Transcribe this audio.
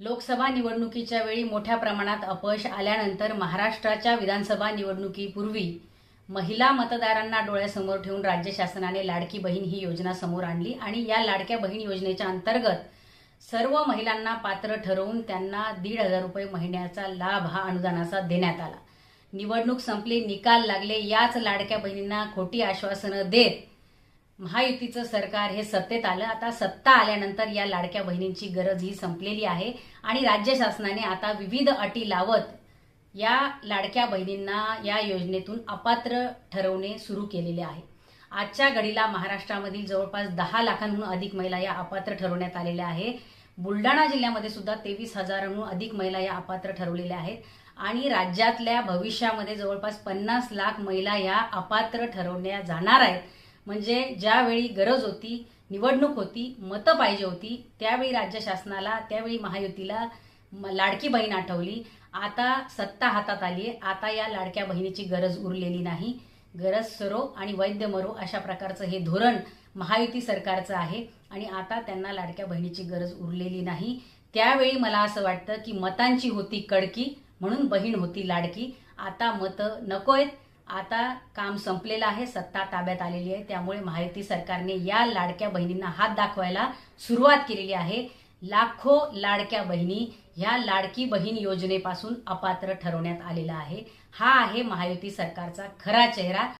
लोकसभा निवडणुकीच्या वेळी मोठ्या प्रमाणात अपयश आल्यानंतर महाराष्ट्राच्या विधानसभा निवडणुकीपूर्वी महिला मतदारांना डोळ्यासमोर ठेवून राज्य शासनाने लाडकी बहीण ही योजना समोर आणली आणि या लाडक्या बहीण योजनेच्या अंतर्गत सर्व महिलांना पात्र ठरवून त्यांना दीड हजार रुपये महिन्याचा लाभ हा अनुदानाचा देण्यात आला. निवडणूक संपली निकाल लागले याच लाडक्या बहिणींना खोटी आश्वासनं देत महायुतीचं सरकार हे सत्तेत आलं. आता सत्ता आल्यानंतर या लाडक्या बहिणींची गरज ही संपलेली आहे. आणि राज्य शासनाने आता विविध अटी लावत या लाडक्या बहिणींना या योजनेतून अपात्र ठरवणे सुरू केलेले आहे. आजच्या घडीला महाराष्ट्रामधील जवळपास दहा लाखांहून अधिक महिला या अपात्र ठरवण्यात आलेल्या आहे. बुलढाणा जिल्ह्यामध्ये सुद्धा तेवीस हजारांहून अधिक महिला या अपात्र ठरवलेल्या आहेत. आणि राज्यातल्या भविष्यामध्ये जवळपास पन्नास लाख महिला या अपात्र ठरवल्या जाणार आहेत. म्हणजे ज्यावेळी गरज होती निवडणूक होती मतं पाहिजे होती त्यावेळी राज्य शासनाला त्यावेळी महायुतीला लाडकी बहीण आठवली. आता सत्ता हातात आली आहे आता या लाडक्या बहिणीची गरज उरलेली नाही. गरज सरो आणि वैद्य मरो अशा प्रकारचं हे धोरण महायुती सरकारचं आहे आणि आता त्यांना लाडक्या बहिणीची गरज उरलेली नाही. त्यावेळी मला असं वाटतं की मतांची होती कडकी म्हणून बहीण होती लाडकी. आता मतं नको आहेत आता काम संपलेलं आहे सत्ता ताब्यात आलेली आहे. त्यामुळे महायुती सरकारने या लाडक्या बहिणींना हात दाखवायला सुरुवात केलेली आहे. लाखो लाडक्या बहिणी ह्या लाडकी बहीण योजनेपासून अपात्र ठरवण्यात आलेला आहे. हा आहे महायुती सरकारचा खरा चेहरा.